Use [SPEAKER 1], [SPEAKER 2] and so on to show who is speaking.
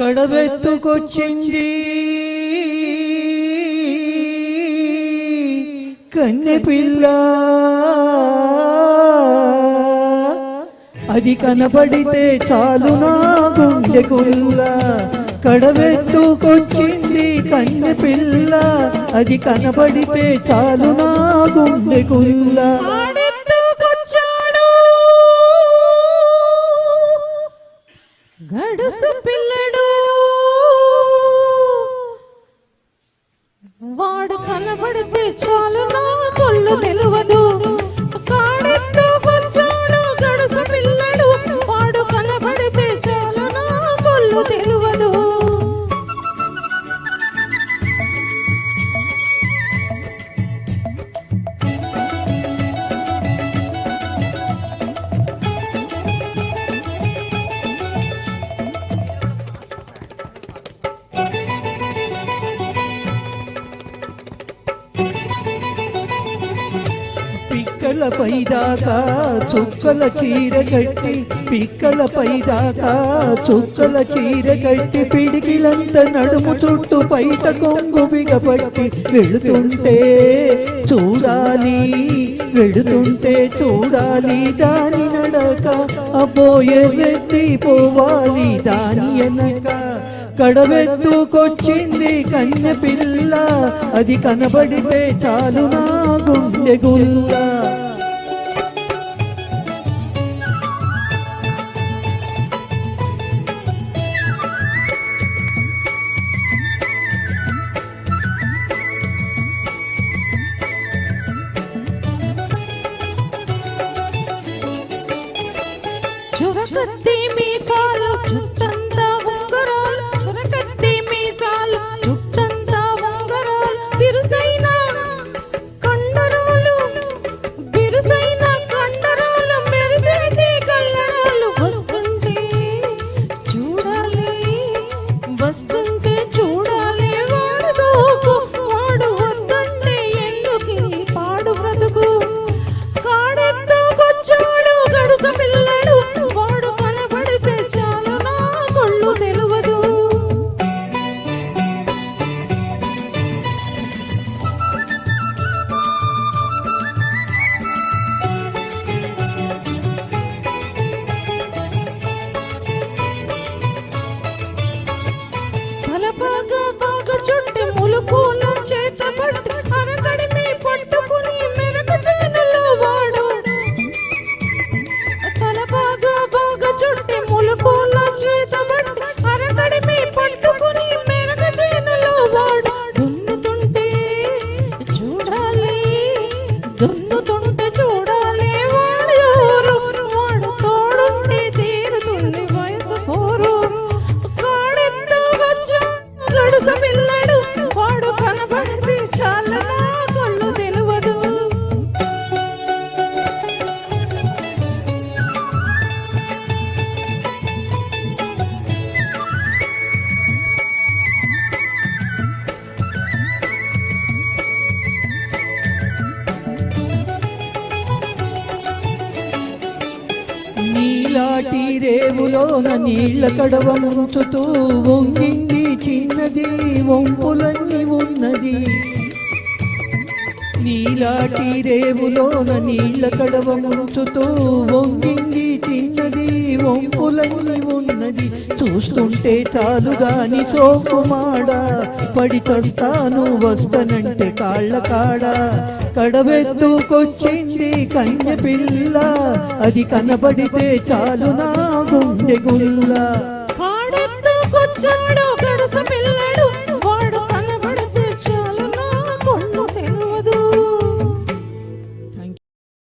[SPEAKER 1] కడవెత్తుకొచ్చింది. కన్నె పిల్ల. అది కనపడితే చాలు నా గుండె గుల్ల. కడవెత్తుకొచ్చింది కన్నె పిల్ల. అది కనబడితే చాలు నా గుండె
[SPEAKER 2] వాడు కనబడితే
[SPEAKER 1] పిక్కల పైదాకా చుక్కల చీర కట్టి పిక్కల పైదాకా చుక్కల చీర కట్టి పిడికిలంత నడుము చుట్టూ పైట కొంగు బిగపట్టి వెళుతుంటే చూడాలి వెళుతుంటే చూడాలి దాని నడక. అబ్బోయే వెత్తి పోవాలి దాని ఎనక కడవెత్తుకొచ్చింది కన్నె పిల్ల అది కనబడితే చాలు నా గుండె గుల్లా.
[SPEAKER 2] చురకత్తి మీసాలు చుట్టంతా
[SPEAKER 1] రేవులోన నీళ్ళ కడవ ముంచుతూ వంగింది చిన్నది వంపులన్నీ ఉన్నది. నీలాటి రేవులోన నీళ్ళ కడవ ముంచుతూ వంగింది చిన్నది వంపులని ఉన్నది. చూస్తుంటే చాలు గాని సోకుమాడ పడి చస్తాను వస్తనంటే కాళ్ళ కాడ. కడవెత్తుకొచ్చింది కన్య పిల్ల అది కనబడితే చాలు నా గుండె గుల్ల.